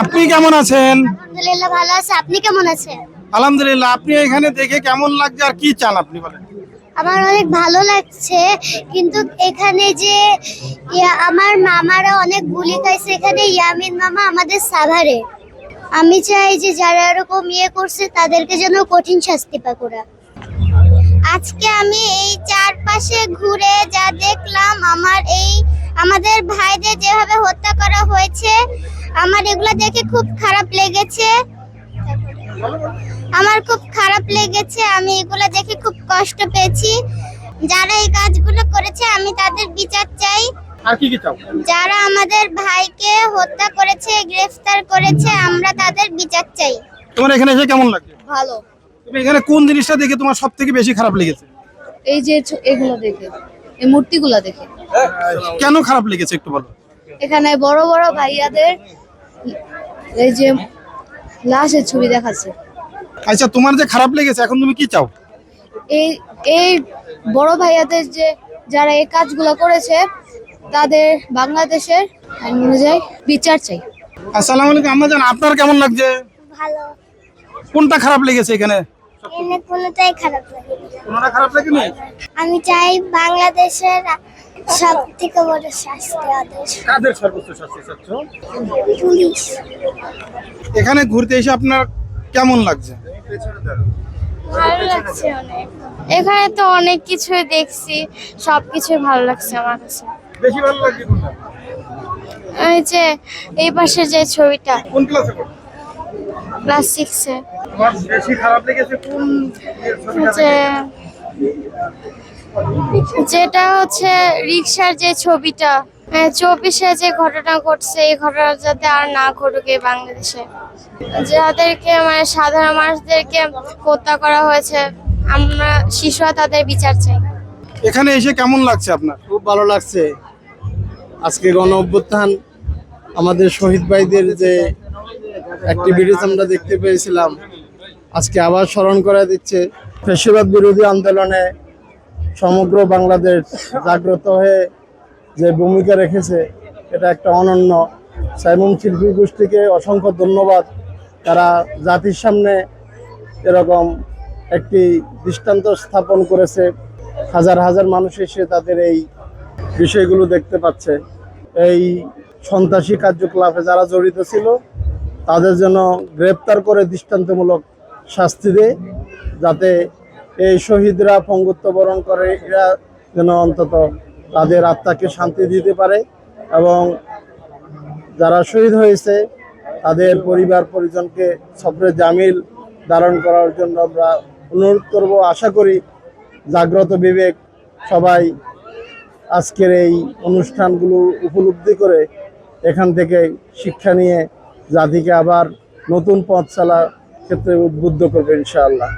আপনি কেমন আছেন? আলহামদুলিল্লাহ ভালো আছে। আপনি কেমন আছেন? আলহামদুলিল্লাহ আপনি এখানে দেখে কেমন লাগছে আর কি চান আপনি বলেন? আমার অনেক ভালো লাগছে কিন্তু এখানে যে আমার মামারা অনেক গুলি খাইছে এখানে ইয়ামিন মামা আমাদের সাভারে। আমি চাই যে যারা এরকম ইয়ে করছে তাদেরকে যেন কঠিন শাস্তি পাক ওরা। আজকে আমি এই চারপাশে ঘুরে যা দেখলাম আমার এই আমাদের ভাইদের যেভাবে হত্যা করা হয়েছে আমার এগুলো দেখে খুব খারাপ লেগেছে। আমার খুব খারাপ লেগেছে আমি এগুলো দেখে খুব কষ্ট পেয়েছি। যারা এই কাজগুলো করেছে আমি তাদের বিচার চাই। আর কি কি চাও? যারা আমাদের ভাইকে হত্যা করেছে গ্রেফতার করেছে আমরা তাদের বিচার চাই। তোমার এখানে এসে কেমন লাগছে? ভালো। তুমি এখানে কোন জিনিসটা দেখে তোমার সব থেকে বেশি খারাপ লেগেছে? এই যে এগুলো দেখে এই মূর্তিগুলো দেখে। কেন খারাপ লেগেছে একটু বলো। এখানে বড় বড় ভাইয়াদের এই যে লাশের ছবি দেখাচ্ছে। আচ্ছা তোমার যে খারাপ লেগেছে এখন তুমি কি চাও? এই এই বড় ভাইয়াদের যে যারা এই কাজগুলো করেছে তাদের বাংলাদেশের আইন অনুযায়ী বিচার চাই। আসসালামু আলাইকুম আম্মা জান আপনার কেমন লাগছে? ভালো। কোনটা খারাপ লেগেছে এখানে? এনে কোনোটাই খারাপ লাগে কোনটা খারাপ লাগেনি? আমি চাই বাংলাদেশের সব থেকে বড় শাস্তি আদেশ। কাদের সর্বোচ্চ শাস্তি চাচ্ছ? পুলিশ। এখানে ঘুরতে এসে আপনার কেমন লাগছে? ভালো লাগছে অনেক। এখানে তো অনেক কিছুই দেখছি সবকিছুই ভালো লাগছে আমার কাছে। বেশি ভালো লাগছে কোনটা? ওই যে এই পাশে যে ছবিটা। কোন ক্লাসে পড়ো? ক্লাস সিক্সে। তোমার বেশি খারাপ লেগেছে কোন ছবিটা? যেটা হচ্ছে রিক্সার যে ছবিটা হ্যাঁ, চব্বিশে যে ঘটনা ঘটছে এই ঘটনা যাতে আর না ঘটুক এই বাংলাদেশে। যাদেরকে মানে সাধারণ মানুষদেরকে হত্যা করা হয়েছে আমরা শিশুরা তাদের বিচার চাই। এখানে এসে কেমন লাগছে আপনার? খুব ভালো লাগছে। আজকে গণ অভ্যুত্থান আমাদের শহীদ ভাইদের যে অ্যাক্টিভিটিস আমরা দেখতে পেয়েছিলাম আজকে আবার স্মরণ করে দিচ্ছে। ফেসিবাদ বিরোধী আন্দোলনে সমগ্র বাংলাদেশ জাগ্রত হয়ে যে ভূমিকা রেখেছে, এটা একটা অনন্য। সাইমুম শিল্পী গোষ্ঠীকে অসংখ্য ধন্যবাদ। তারা জাতির সামনে এরকম একটি দৃষ্টান্ত স্থাপন করেছে। হাজার হাজার মানুষ এসে তাদের এই বিষয়গুলো দেখতে পাচ্ছে। এই সন্ত্রাসী কার্যকলাপে যারা জড়িত ছিল, তাদের জন্য গ্রেপ্তার করে দৃষ্টান্তমূলক শাস্তি দেয় যাতে এই শহীদরা পঙ্গুত্ব বরণ করে, এরা যেন অন্তত তাদের আত্মাকে শান্তি দিতে পারে এবং যারা শহীদ হয়েছে, তাদের পরিবার পরিজনকে সফরে জামিল ধারণ করার জন্য আমরা অনুরোধ করব। আশা করি জাগ্রত বিবেক সবাই আজকের এই অনুষ্ঠানগুলো উপলব্ধি করে এখান থেকে শিক্ষা নিয়ে জাতিকে আবার নতুন পথ চলার ক্ষেত্রে উদ্বুদ্ধ করবে ইনশাআল্লাহ।